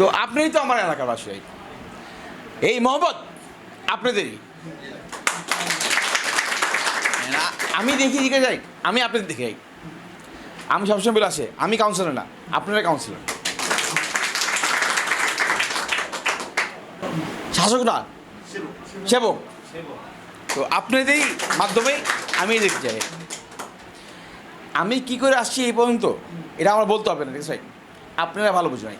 তো আপনিই তো আমার এলাকার বাসী ভাই এই মহব্বত আপনাদেরই। আমি দেখি দিকে যাই আমি আপনাদের দেখে যাই। আমি সবসময় বলে আসে আমি কাউন্সিলর না আপনারা কাউন্সিলর শাসক না? সেবক। তো আপনাদেরই মাধ্যমে আমি দেখতে চাই। আমি কি করে আসছি এই পর্যন্ত এটা আমার বলতে হবে না ঠিক আছে আপনারা ভালো বুঝবেন।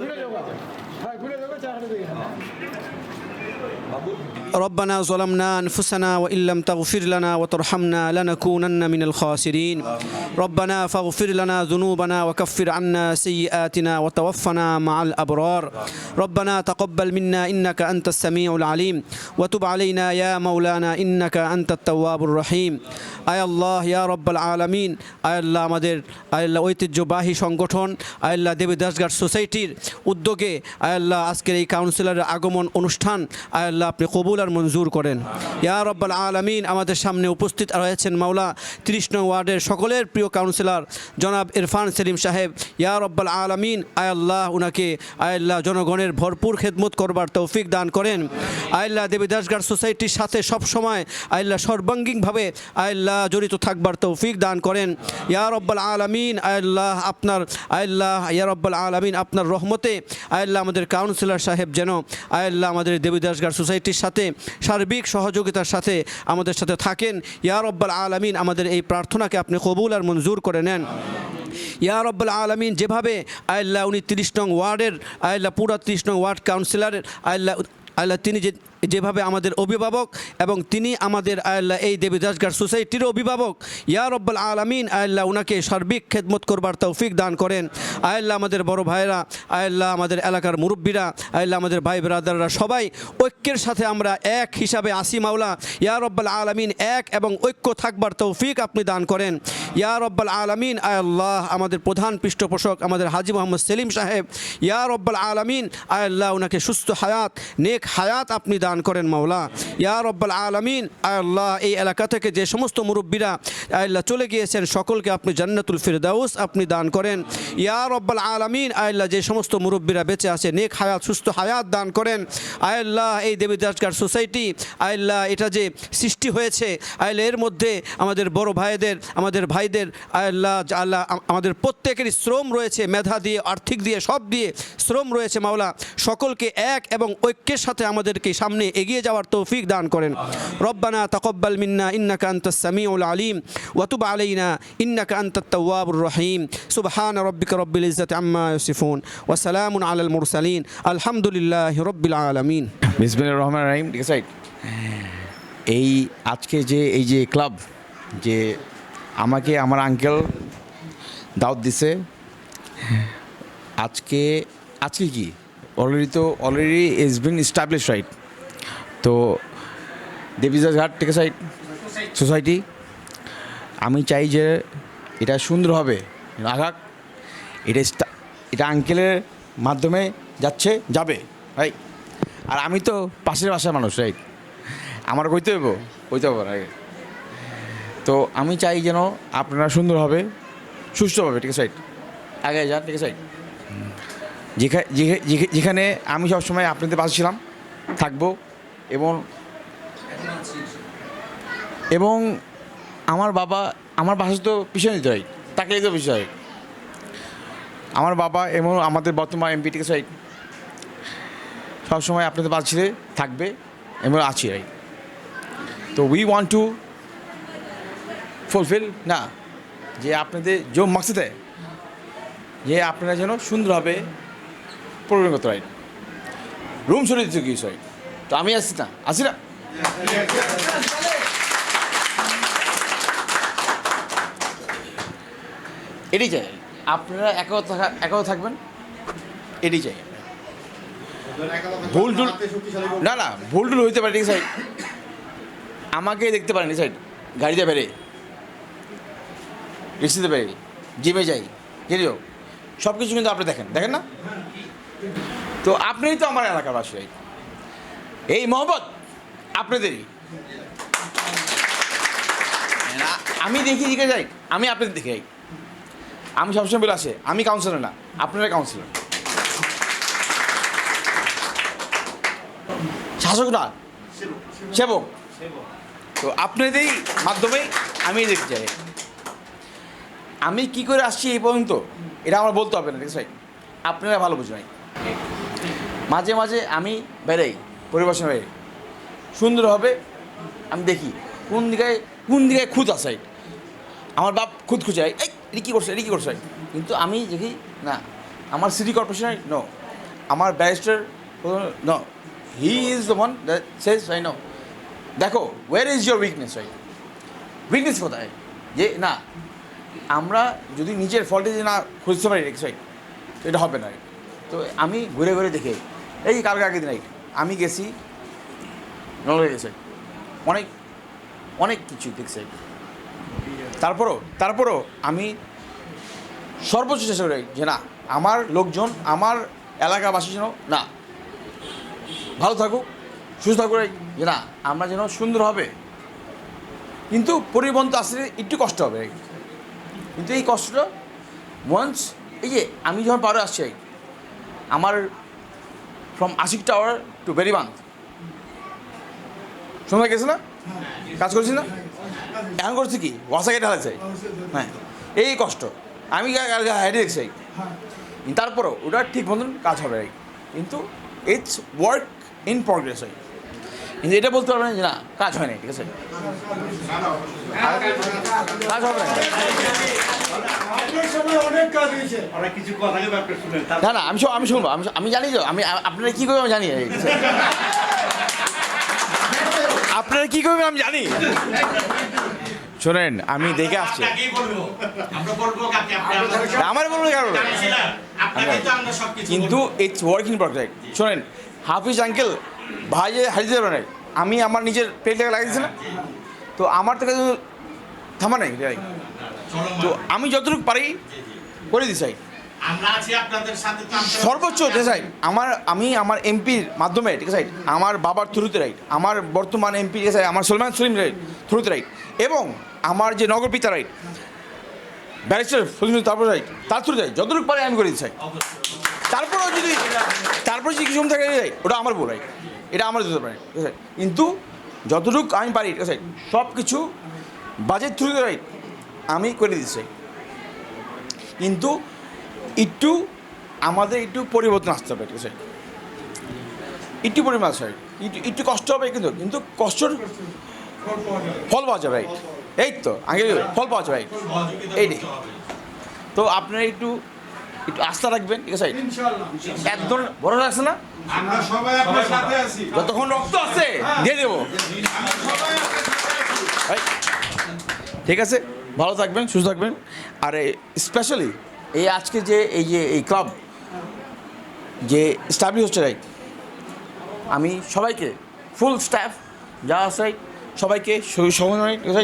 ঘুরে যাব ঘুরে যাব চাকরি ربنا ظلمنا أنفسنا وإن لم تغفر لنا وترحمنا لنكونن من الخاسرين ربنا فاغفر لنا ذنوبنا وكفر عنا سيئاتنا وتوفنا مع الأبرار ربنا تقبل منا إنك أنت السميع العليم وتب علينا يا مولانا إنك أنت التواب الرحيم আয় আল্লাহ ইয়া রব্বাল আলামিন আয় আল্লাহ আমাদের আয় আল্লাহ ঐতিহ্যবাহী সংগঠন আয় আল্লাহ দেবী দাসগার সোসাইটির উদ্যোগে আয় আল্লাহ আজকের এই কাউন্সিলরের আগমন অনুষ্ঠান আয় আল্লাহ আপনি কবুল আর মঞ্জুর করেন ইয়া রব্বাল আলামিন আমাদের সামনে উপস্থিত রয়েছেন মাওলা নং ওয়ার্ডের সকলের প্রিয় কাউন্সিলর জনাব ইরফান সেলিম সাহেব ইয়া রব্বাল আলামিন আয় আল্লাহ উনাকে আয় আল্লাহ জনগণের ভরপুর খেদমত করবার তৌফিক দান করেন আল্লাহ দেবী দাসগার সোসাইটির সাথে সবসময় আল্লাহ সর্বাঙ্গীনভাবে আল্লাহ জড়িত থাকবার তৌফিক দান করেন ইয়া রব্বাল আলামিন আল্লাহ আপনার আল্লাহ ইয়া রব্বাল আলামিন আপনার রহমতে আল্লাহ আমাদের কাউন্সিলর সাহেব যেন আল্লাহ আমাদের দেবী দাসগার সোসাইটির সাথে, সার্বিক সহযোগিতার সাথে আমাদের সাথে থাকেন। ইয়া রব্বাল আলমিন, আমাদের এই প্রার্থনাকে আপনি কবুল আর মঞ্জুর করে নেন। ইয়া রব্বাল আলমিন, যেভাবে আল্লাহ উনি তিরিশ নং ওয়ার্ডের, আল্লাহ পুরা তিরিশ নং ওয়ার্ড কাউন্সিলরের, আল্লাহ আল্লাহ তিনি যে যেভাবে আমাদের অভিভাবক এবং তিনি আমাদের আল্লাহ এই দেবী দাসগার সোসাইটির অভিভাবক, ইয়া রব্বাল আলমিন, আল্লাহ উনাকে সার্বিক খেদমত করবার তৌফিক দান করেন। আল্লাহ আমাদের বড় ভাইরা আল্লাহ আমাদের এলাকার মুরব্বীরা, আল্লাহ আমাদের ভাই ব্রাদাররা সবাই ঐক্যের সাথে আমরা এক হিসাবে আসি মাওলা। ইয়া রব্বাল আলমিন, এক এবং ঐক্য থাকবার তৌফিক আপনি দান করেন। ইয়া রব্বাল আলমিন, আল্লাহ আমাদের প্রধান পৃষ্ঠপোষক আমাদের হাজি মোহাম্মদ সেলিম সাহেব। ইয়া রব্বাল আলমিন, আল্লাহ ওনাকে সুস্থ হায়াত, নেক হায়াত আপনি দান করেন মাওলা। ইয়া রব্বাল আলমিন, আল্লাহ এই এলাকা থেকে যে সমস্ত মুরব্বীরা, আল্লাহ চলে গিয়েছেন, সকলকে আপনি জান্নাতুল ফিরদাউস আপনি দান করেন। ইয়া রব্বাল আলমিন, আল্লাহ যে সমস্ত মুরব্বীরা বেঁচে আছে, নেক হায়াত, সুস্থ হায়াত দান করেন। আল্লাহ এই দেবী দাসগার সোসাইটি, আল্লাহ এটা যে সৃষ্টি হয়েছে, আল্লাহ এর মধ্যে আমাদের বড় ভাইদের, আমাদের ভাইদের, আল্লাহ আল্লাহ আমাদের প্রত্যেকেরই শ্রম রয়েছে, মেধা দিয়ে, আর্থিক দিয়ে, সব দিয়ে শ্রম রয়েছে মাওলা। সকলকে এক এবং ঐক্যের সাথে আমাদেরকে সামনে এগিয়ে যাওয়ার তৌফিক দান করেন। রব্বানা তাকব্বাল মিন্না ইন্নাকা আনতাস সামিউল আলিম ওয়াতুব আলাইনা ইন্নাকা আনতাত তাওয়াবুর রহিম। সুবহান রব্বিকা রব্বিল ইজ্জাতি আম্মা ইয়াসিফুন ওয়া সালামুন আলাল মুরসালিন। আলহামদুলিল্লাহি রব্বিল আলামিন। বিসমিল্লাহির রহমানির রহিম, ঠিক আছে? এই আজকে যে, এই যে ক্লাব, যে আমাকে আমার আঙ্কেল দাওয়াত দিছে, আজকে আজকে কি? অলরেডি তো already is been establish right তো দেবিদাস ঘাট ঠিক আছে সোসাইটি আমি চাই যে এটা সুন্দর হবে, আঘাত। এটা এটা আঙ্কেলের মাধ্যমে যাচ্ছে, যাবে রাইট আর আমি তো পাশের বাসার মানুষ রাইট আমার কইতে হইব, কইতে হবে না তো আমি চাই যেন আপনারা সুন্দর হবে সুস্থভাবে ঠিক আছে রাইট আগে যান, ঠিক আছে রাইট যেখানে যেখানে আমি সবসময় আপনাদের পাশে ছিলাম, থাকব। এবং এবং আমার বাবা, আমার বাসা তো পিছনে দিতে হয়, তাকে তো বিষয় আমার বাবা এবং আমাদের বর্তমান এমপি টিকে সাহেব সবসময় আপনাদের পাশে থাকবে, এবং আছি আই তো উই ওয়ান্ট টু ফুলফিল না, যে আপনাদের যে দেয় যে আপনারা যেন সুন্দরভাবে পরিণত করতে রাইট রুম সরিয়ে কিছু রাইট তো আমি আসছি না। আসি না? এটি চাই আপনারা একতা থাকা একতা থাকবেন? এটি চাই ভুল টুল না না, ভুল টুল হইতে পারে সাইড আমাকে দেখতে পারেন, সাইড। গাড়িতে বেড়ে। রিক্সিতে বেড়ে। জিমে যাই। যেও সব কিছু কিন্তু আপনি দেখেন। দেখেন না? তো আপনিই তো আমার এলাকার বাসী? এই মোহব্বত আপনাদেরই আমি দেখি দিকে যাই, আমি আপনাদের দেখে যাই। আমি সবসময় বলে আসে, আমি কাউন্সিলর না, আপনারা কাউন্সিলর শাসক না? সেবক। তো আপনাদেরই মাধ্যমেই আমি দেখতে চাই। আমি কি করে আসছি এই পর্যন্ত, এটা আমার বলতে হবে না, ঠিক আছে আপনারা ভালো বুঝবেন। মাঝে মাঝে আমি বেরাই। পরিবেশন বেরাই সুন্দর হবে, আমি দেখি, কোন দিকে কোন দিকে খুঁত আছে? আমার বাপ খুঁত খুঁজে এই, এটি কী করছে, এটি কী করছে? কিন্তু আমি দেখি, না, আমার সিটি কর্পোরেশন নো আমার barrister no he is the one that says I know দেখো where is your weakness right weakness কোথায়? যে, না, আমরা যদি নিজের ফল্টে যে না খুঁজতে পারি রাইট এটা হবে না তো আমি ঘুরে ঘুরে দেখে, এই কালকে আগের দিন আমি গেছি গেছে। অনেক অনেক কিছু দেখছে। তারপরও তারপরও আমি সর্বোচ্চ চেষ্টা করি যে না, আমার লোকজন, আমার এলাকাবাসী যেন না, ভালো থাকুক, সুস্থ থাকুক, যে না, আমরা যেন সুন্দর হবে। কিন্তু পরিবহন তো আসলে একটু কষ্ট হবে। কিন্তু এই কষ্টটা ওয়ান্স এই যে আমি যখন পারে আসছি, আমার from Ashik tower to very বেরিবাং শোনা গেছে না? কাজ করছি না? এখন করছি কি? ওয়াসাকে ঢালাছে হ্যাঁ এই কষ্ট। আমি হাইডে দেখছি। তারপরেও ওটা ঠিক মতন কাজ হবে। কিন্তু ইটস ওয়ার্ক ইন প্রগ্রেস হয়। কিন্তু এটা বলতে পারবে না যে না কাজ হয় না ঠিক আছে? কাজ হবে না। না না আমি আমি শুনব আমি আমি জানি তো আমি আপনারা কী করবেন আমি জানি আপনারা কী করবেন আমি জানি। শোনেন আমি দেখে আসছি। আমরা বলব কারণ কিন্তু ইটস ওয়ার্কিং প্রজেক্ট শোনেন হাফিজ আঙ্কেল ভাই যে হারিয়ে দেবে না আমি আমার নিজের পেটটাকে লাগিয়েছি না? তো আমার থেকে তো থামা নেই। তো আমি যতটুকু পারি করে দিই চাই আছি সর্বোচ্চ চাই আমার আমি আমার এমপির মাধ্যমে ঠিক আছে আমার বাবার থ্রুতে রাইট আমার বর্তমান এমপি যে চাই আমার সলমান সলিম রাইট থ্রুতে রাইট এবং আমার যে নগর পিতা রাইট ব্যারিস্টার ফজলুল তারপর রাইট তার থ্রুতে রাইট যতটুকু পারি আমি করে দিতে চাই তারপরেও যদি তারপরে যদি কিছু থাকে ওটা আমার বল রাইট এটা আমার ঠিক আছে? কিন্তু যতটুকু আমি পারি, ঠিক আছে? সব কিছু বাজেট থ্রুতে রাইট আমি করে দিচ্ছি কিন্তু একটু আমাদের একটু পরিবর্তন আসতে হবে, ঠিক আছে? একটু পরিমাণ আসতে হবে। একটু কষ্ট হবে কিন্তু কিন্তু কষ্টর ফল পাওয়া যাবে রাইট এই তো, আগে ফল পাওয়া যাবে? এইটাই তো আপনারা একটু একটু আস্থা রাখবেন ঠিক আছে? একদম ভরসা আছে না? যতক্ষণ রক্ত আছে দিয়ে দেবো? ঠিক আছে? ভালো থাকবেন সুস্থ থাকবেন। আর স্পেশালি এই আজকে যে এই যে এই ক্লাব যে স্টাবলিশ হচ্ছে রাইট আমি সবাইকে ফুল স্টাফ যা আছে সবাইকে আছে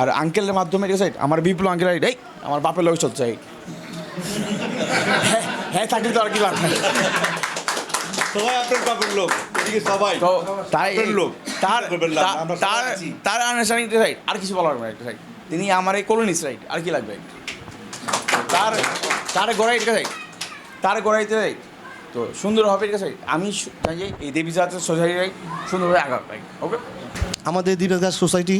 আর আঙ্কেলের মাধ্যমে আছে আমার বিপুল আঙ্কেল রাইট এই আমার বাপের লোক চলছে right? হ্যাঁ হ্যাঁ থাকলে তো আর কি লাভ নাই। সবাই আপনার বাপের লোক এদিকে সবাই। তো তাই লোক তার তার। তার আন্ডারস্ট্যান্ডিং রাইট আর কিছু বলার রাইট রাইট তিনি আমার এই কলোনিস রাইট আর কি লাগবে? তার তার গড়াই ঠিক আছে তার গড়াইতে রাইট তো সুন্দর হবে ঠিক আছে আমি চাই যে এই দেবী জাতের সোসাইটি রাইট সুন্দরভাবে আগাক রাইট ওকে আমাদের দিনাজগাছ সোসাইটি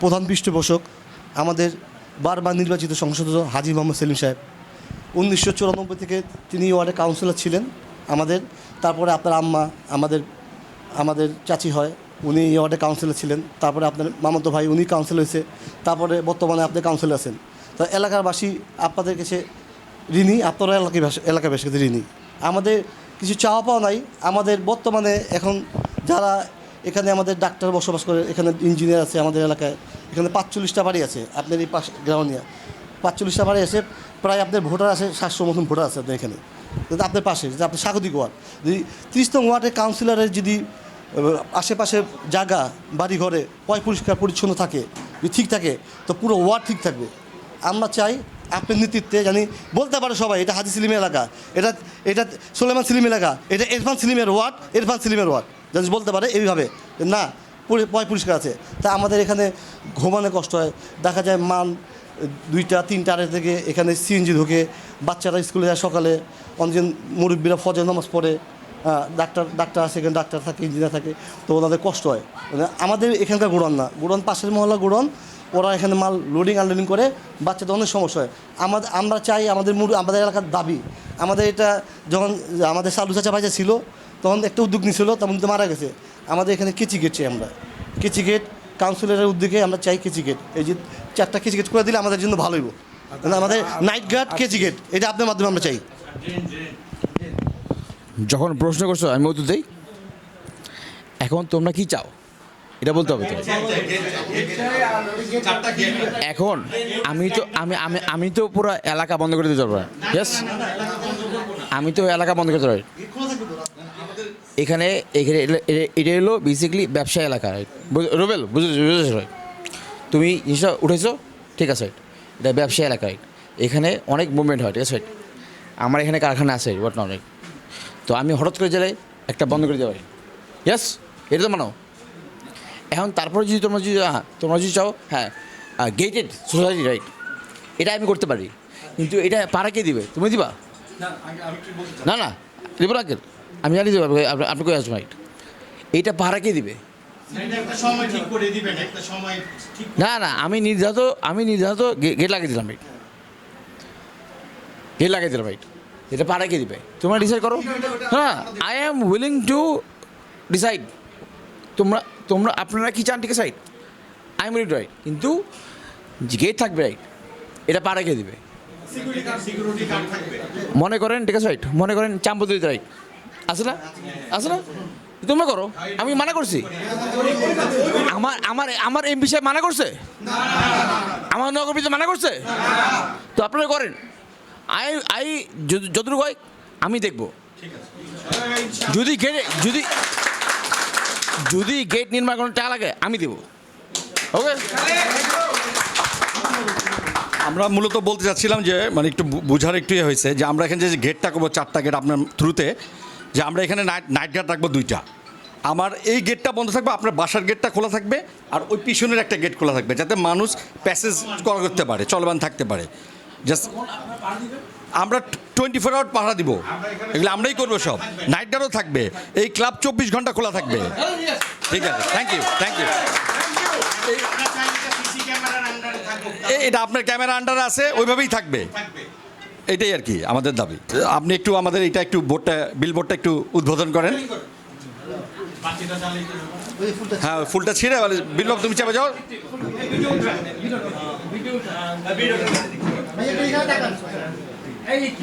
প্রধান পৃষ্ঠপোষক আমাদের বারবার নির্বাচিত সংসদ হাজি মোহাম্মদ সেলিম সাহেব। উনিশশো চুরানব্বই থেকে তিনি ওয়ার্ডে কাউন্সিলর ছিলেন আমাদের। তারপরে আপনার আম্মা, আমাদের আমাদের চাচি হয়, উনি ওয়ার্ডে কাউন্সিলর ছিলেন। তারপরে আপনার মামাতো ভাই, উনি কাউন্সিলর হয়েছে। তারপরে বর্তমানে আপনি কাউন্সিলর আছেন। তো এলাকাবাসী আপনাদের কাছে ঋণী, আপনারা এলাকায় এলাকাবাসীর কাছে ঋণী। আমাদের কিছু চাওয়া পাওয়া নাই। আমাদের বর্তমানে এখন যারা এখানে আমাদের ডাক্তার বসবাস করে, এখানে ইঞ্জিনিয়ার আছে আমাদের এলাকায়, এখানে পাঁচচল্লিশটা বাড়ি আছে আপনার এই পাশ গ্রাউন্ডিয়া পাঁচচল্লিশটা বাড়ি এসে প্রায় আপনার ভোটার আছে, সাতশো মতন ভোটার আছে আপনার এখানে। আপনার পাশে যে আপনার স্বাগতিক ওয়ার্ড। যদি ত্রিশতম ওয়ার্ডের কাউন্সিলরের যদি আশেপাশে জায়গা বাড়ি ঘরে পয় পরিষ্কার পরিচ্ছন্ন থাকে, যদি ঠিক থাকে, তো পুরো ওয়ার্ড ঠিক থাকবে। আমরা চাই আপনার নেতৃত্বে জানি, বলতে পারে সবাই, এটা হাজি সিলিমের এলাকা, এটা এটা সোলেমান সিলিম এলাকা, এটা ইরফান সিলিমের ওয়ার্ড ইরফান সিলিমের ওয়ার্ড। জানি বলতে পারে এইভাবে না, পয় পরিষ্কার আছে। তা আমাদের এখানে ঘুমানো কষ্ট হয়, দেখা যায় মান দুইটা তিনটা আড়াই থেকে এখানে সিএনজি ঢোকে, বাচ্চারা স্কুলে যায় সকালে, অনেকজন মুরব্বীরা ফজর নামাজ পড়ে ডাক্তার ডাক্তার আছে এখানে, ডাক্তার থাকে ইঞ্জিনিয়ার থাকে, তো ওনাদের কষ্ট হয়। মানে আমাদের এখানকার গোড়ন না গোড়ন পাশের মহল্লা গোড়ন ওরা এখানে মাল লোডিং আনলোডিং করে, বাচ্চাদের অনেক সমস্যা হয়। আমাদের, আমরা চাই আমাদের মুর, আমাদের এলাকার দাবি, আমাদের এটা যখন আমাদের সালু চাচা ভাইজা ছিল, তখন একটা উদ্যোগ নিয়েছিল তখন তো মারা গেছে। আমাদের এখানে কেচি গেট চাই আমরা। কেচি গেট কাউন্সিলরের উদ্যোগে আমরা চাই কেচি গেট এই যে চারটা কেজি গেট করে দিলে আমাদের জন্য ভালো হইব। মানে আমাদের নাইট গার্ড কেজি গেট এটা আপনার মাধ্যমে আমরা চাই। যখন প্রশ্ন করছ, আমি উত্তর দিই। এখন তোমরা কি চাও? এটা বলতে হবে তো এখন আমি তো, আমি আমি আমি তো পুরো এলাকা বন্ধ করে দিতে পারব আমি তো এলাকা বন্ধ করতে পারি এখানে এখানে এটা- হলো বেসিক্যালি ব্যবসা এলাকা রুবেল বুঝেছ তুমি জিনিসটা উঠেছো ঠিক আছে? এটা ব্যবসা এলাকা? এখানে অনেক মুভমেন্ট হয় ঠিক আছে? আমার এখানে কারখানা আছে নট রাইট তো আমি হঠাৎ করে জেলায় একটা বন্ধ করে পারি। ইয়েস এটা তো মানো? এখন তারপরে যদি তোমরা যদি হ্যাঁ তোমরা যদি চাও হ্যাঁ গেটেড সোসাইটি রাইট এটা আমি করতে পারি। কিন্তু এটা পাড়া কে দিবে। তুমি দিবা? না না দেবো না আমি জানি দেবো আপনি- কই আসবেন রাইট এইটা পাড়া কে দিবে? না না আমি নির্ধারিত আমি নির্ধারিত গেট লাগিয়ে দিলাম রাইট গেট লাগিয়ে দিলাম রাইট এটা পাড়া কে দিবে? তোমরা ডিসাইড করো। হ্যাঁ I am willing to decide তোমরা তোমরা আপনারা কি চান ঠিক আছে right I am ready right কিন্তু গেট থাকবে রাইট এটা পাড়া কে দিবে? মনে করেন ঠিক আছে রাইট মনে করেন চাম্পদিতে রাইট আছে না? আছে না? তোমরা করো। আমি মানা করছি। আমার আমার আমার এই বিষয়ে মানা করছে? আমার নগরীতে মানা করছে? তো আপনারা করেন। আই আই যতটুকু হয়, আমি দেখব। যদি গেটে যদি যদি গেট নির্মাণ করার টাকা লাগে, আমি দেবো। ওকে আমরা মূলত বলতে চাচ্ছিলাম যে মানে একটু বোঝার একটু ইয়ে হয়েছে যে, আমরা এখানে যে গেটটা করব, চারটা গেট আপনার থ্রুতে যে আমরা এখানে নাইট নাইট গার্ড রাখব দুইটা। আমার এই গেটটা বন্ধ থাকবে আপনার বাসার গেটটা খোলা থাকবে আর ওই পিছনের একটা গেট খোলা থাকবে যাতে মানুষ প্যাসেজ করা করতে পারে চলমান থাকতে পারে। জাস্ট আমরা টোয়েন্টি ফোর আওয়ার পাহারা দিব। এগুলো আমরাই করব সব। নাইট গার্ডও থাকবে। এই ক্লাব চব্বিশ ঘণ্টা খোলা থাকবে। ঠিক আছে। থ্যাংক ইউ থ্যাংক ইউ এটা আপনার ক্যামেরা আন্ডারে আছে ওইভাবেই থাকবে। এটাই আর কি, আমাদের দাবি। আপনি একটু আমাদের এটা একটু বোর্ডটা বিল বোর্ডটা একটু উদ্বোধন করেন। হ্যাঁ ফুলটা ছিঁড়ে, বলে বিল তুমি চাপে যাও।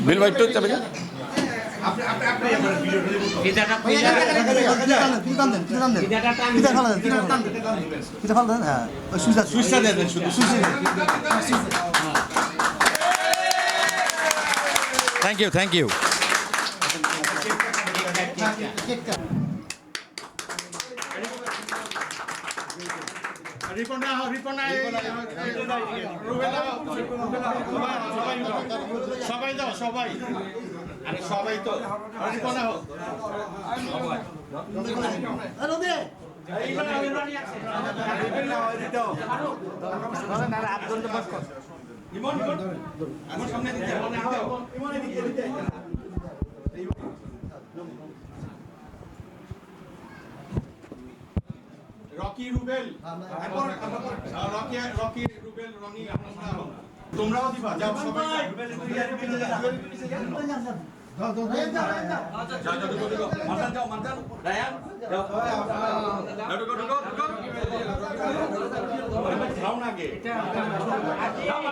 বিল ভাই একটু চাপে যাও। Thank you thank you Ripon না রিপন না রুবেল দাও, সবাই দাও, সবাই দাও সবাই আরে সবাই তো রিপন না হোক রকি রুবেল হ্যাঁ, রকি রকি রুবেল রনি আপনারা তোমরাও দিবা যাও সবাই যাও। আচ্ছা, আচ্ছা, আচ্ছা। আমরা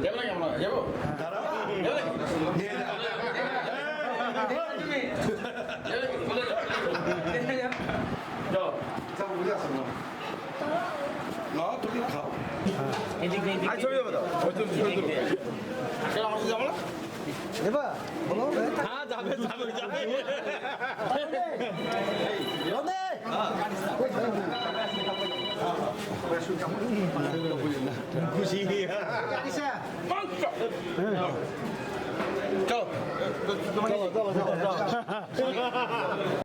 এবার বলো হ্যাঁ যাবে যাবে যাবে খুশি